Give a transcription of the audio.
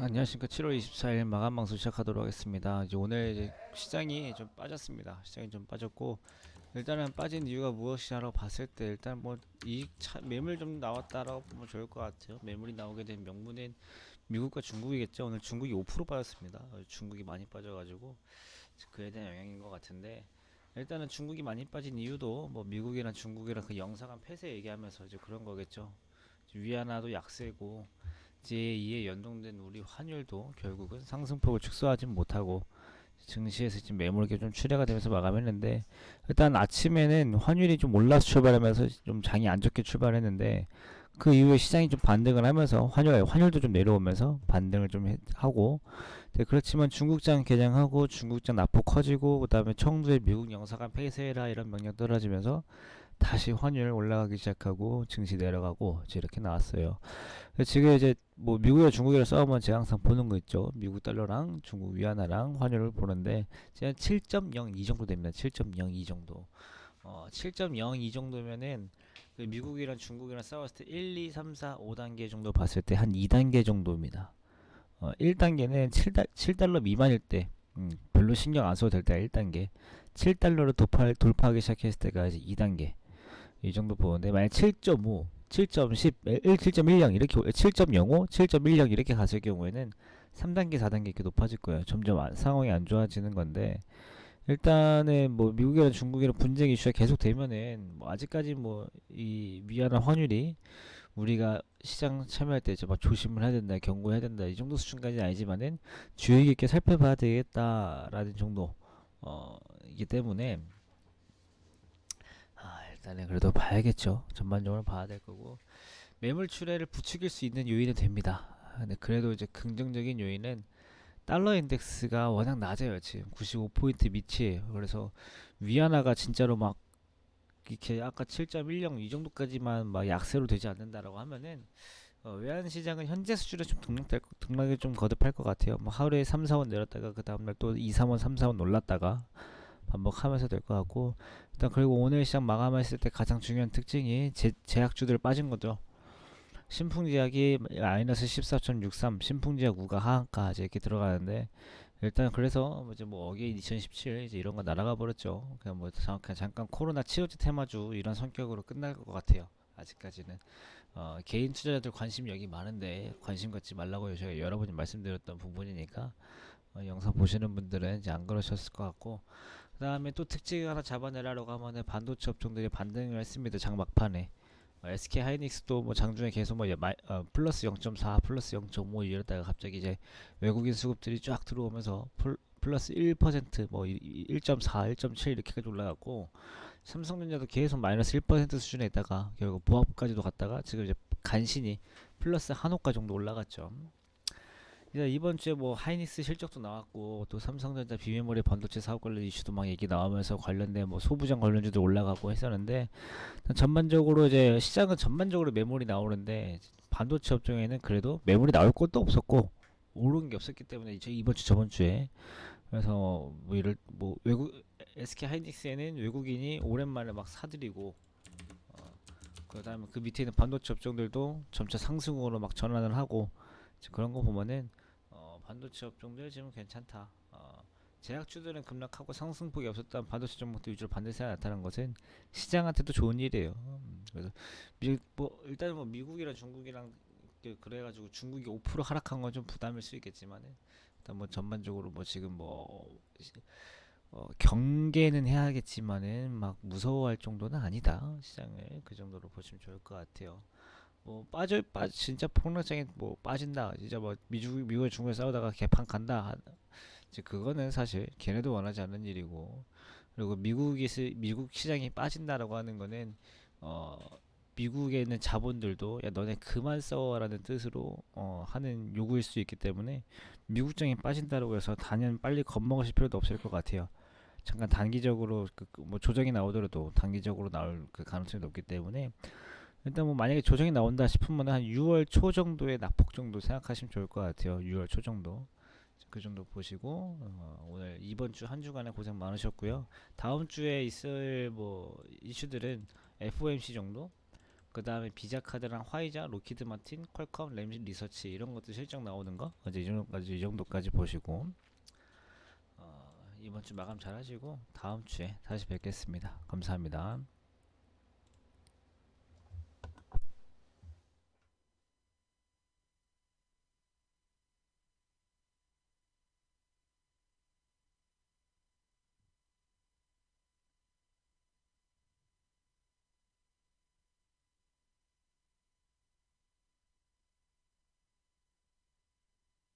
안녕하십니까. 7월 24일 마감 방송 시작하도록 하겠습니다. 이제 오늘 이제 시장이 좀 빠졌습니다. 시장이 좀 빠졌고 일단은 빠진 이유가 무엇이냐라고 봤을 때 일단 뭐 이익 차, 매물 좀 나왔다라고 보면 좋을 것 같아요. 매물이 나오게 된 명분은 미국과 중국이겠죠. 오늘 중국이 5% 빠졌습니다. 어, 중국이 많이 빠져가지고 그에 대한 영향인 것 같은데 일단은 중국이 많이 빠진 이유도 뭐 미국이랑 중국이랑 그 영사관 폐쇄 얘기하면서 이제 그런 거겠죠. 위안화도 약세고 제2에 연동된 우리 환율도 결국은 상승폭을 축소하지 못하고 증시에서 지금 매물게 좀 출회가 되면서 마감했는데 일단 아침에는 환율이 좀 올라서 출발하면서 좀 장이 안 좋게 출발했는데 그 이후에 시장이 좀 반등을 하면서 환율 환율도 좀 내려오면서 반등을 좀 해- 하고 네, 그렇지만 중국장 개장하고 중국장 납폭 커지고 그다음에 청두의 미국 영사관 폐쇄라 이런 명령 떨어지면서 다시 환율 올라가기 시작하고 증시 내려가고 이렇게 나왔어요. 지금 이제 뭐 미국이랑 중국이랑 싸우면 제가 항상 보는 거 있죠. 미국 달러랑 중국 위안화랑 환율을 보는데 지금 7.02 정도 됩니다. 7.02 정도. 어, 7.02 정도면은 그 미국이랑 중국이랑 싸웠을 때 1, 2, 3, 4, 5단계 정도 봤을 때 한 2단계 정도입니다. 어, 1단계는 7달, 7달러 미만일 때 음, 별로 신경 안 써도 될 때가 1단계 7달러를 돌파, 돌파하기 시작했을 때가 이제 2단계 이 정도 보는데 만약 7.5 7.10, 1, 7.10 이렇게 7.05, 7.10 이렇게 갔을 경우에는 3단계, 4단계 이렇게 높아질 거예요. 점점 안- 상황이 안 좋아지는 건데 일단은 뭐 미국이랑 중국이랑 분쟁 이슈가 계속 되면은 뭐 아직까지 뭐 이 위안화 환율이 우리가 시장 참여할 때 이제 막 조심을 해야 된다, 경고해야 된다 이 정도 수준까지는 아니지만은 주의 깊게 살펴봐야 되겠다라는 정도 어 이기 때문에 아 일단은 그래도 봐야겠죠. 전반적으로 봐야 될 거고 매물 출회를 부추길 수 있는 요인은 됩니다. 아, 근데 그래도 이제 긍정적인 요인은 달러 인덱스가 워낙 낮아요. 지금 95포인트 밑이에요. 그래서 위안화가 진짜로 막 이렇게 아까 7.10이 정도까지만 막 약세로 되지 않는다라고 하면은 어, 외환 시장은 현재 수준에 좀 등락될 거- 등락이 좀 거듭할 것 같아요. 뭐 하루에 3, 4원 내렸다가 그 다음날 또 2, 3원, 3, 4원 올랐다가 반복하면서 될 것 같고 일단 그리고 오늘 시장 마감했을 때 가장 중요한 특징이 제, 제약주들 빠진 거죠. 신풍제약이 마이너스 14.63, 신풍제약 우가 하한가 이제 이렇게 들어가는데 일단 그래서 뭐 이제 뭐 어게인 2017 이제 이런 거 날아가 버렸죠. 그냥 뭐 잠- 그냥 잠깐 코로나 치료제 테마주 이런 성격으로 끝날 것 같아요. 아직까지는 어, 개인 투자자들 관심 여기 많은데 관심 갖지 말라고 제가 여러 번 말씀드렸던 부분이니까 어, 영상 보시는 분들은 이제 안 그러셨을 것 같고 그 다음에 또 특징 하나 잡아내려고 하면은 반도체 업종들이 반등을 했습니다. 장막판에 어, SK 하이닉스도 뭐 장중에 계속 뭐 예- 마이- 어, 플러스 0.4 플러스 0.5 이랬다가 갑자기 이제 외국인 수급들이 쫙 들어오면서 플, 플러스 1%뭐 1.4 1.7 이렇게까지 올라갔고 삼성전자도 계속 마이너스 1% 수준에 있다가 결국 보합까지도 갔다가 지금 이제 간신히 플러스 한호가 정도 올라갔죠. 이번 주에 뭐 하이닉스 실적도 나왔고 또 삼성전자 비메모리 반도체 사업 관련 이슈도 막 얘기 나오면서 관련된 뭐 소부장 관련주도 올라가고 했었는데 전반적으로 이제 시장은 전반적으로 매물이 나오는데 반도체 업종에는 그래도 매물이 나올 것도 없었고 오른 게 없었기 때문에 이제 이번 주 저번 주에 그래서 뭐 이를 뭐 외국 SK 하이닉스에는 외국인이 오랜만에 막 사들이고 어, 그다음에 그 밑에 있는 반도체 업종들도 점차 상승으로 막 전환을 하고 그런 거 보면은 어, 반도체 업종들 지금 괜찮다. 어, 제약주들은 급락하고 상승폭이 없었던 반도체 종목들 위주로 반대세가 나타난 것은 시장한테도 좋은 일이에요. 음, 그래서 미, 뭐 일단 뭐 미국이랑 중국이랑 그- 그래가지고 중국이 5% 하락한 건 좀 부담일 수 있겠지만은 일단 뭐 전반적으로 뭐 지금 뭐 시- 어, 경계는 해야겠지만은 막 무서워할 정도는 아니다 시장을 그 정도로 보시면 좋을 것 같아요. 뭐 빠져 빠 진짜 폭락장에 뭐 빠진다. 진짜 뭐 미국 미국과 중국에 싸우다가 개판 간다. 하- 이제 그거는 사실 걔네도 원하지 않는 일이고. 그리고 미국이 시- 미국 시장이 빠진다라고 하는 거는 어 미국에 있는 자본들도 야 너네 그만 싸워라는 뜻으로 어 하는 요구일 수 있기 때문에 미국장이 빠진다라고 해서 단연 빨리 겁먹으실 필요도 없을 것 같아요. 잠깐 단기적으로 그, 그뭐 조정이 나오더라도 단기적으로 나올 그 가능성이 높기 때문에 일단 뭐 만약에 조정이 나온다 싶으면 한 6월 초 정도의 낙폭 정도 생각하시면 좋을 것 같아요. 6월 초 정도. 그 정도 보시고 어, 오늘 이번 주 한 주간에 고생 많으셨고요. 다음 주에 있을 뭐 이슈들은 FOMC 정도 그 다음에 비자 카드랑 화이자, 로키드 마틴, 퀄컴, 램지 리서치 이런 것도 실적 나오는 거 어제 이 정도까지 이 정도까지 보시고 어, 이번 주 마감 잘 하시고 다음 주에 다시 뵙겠습니다. 감사합니다.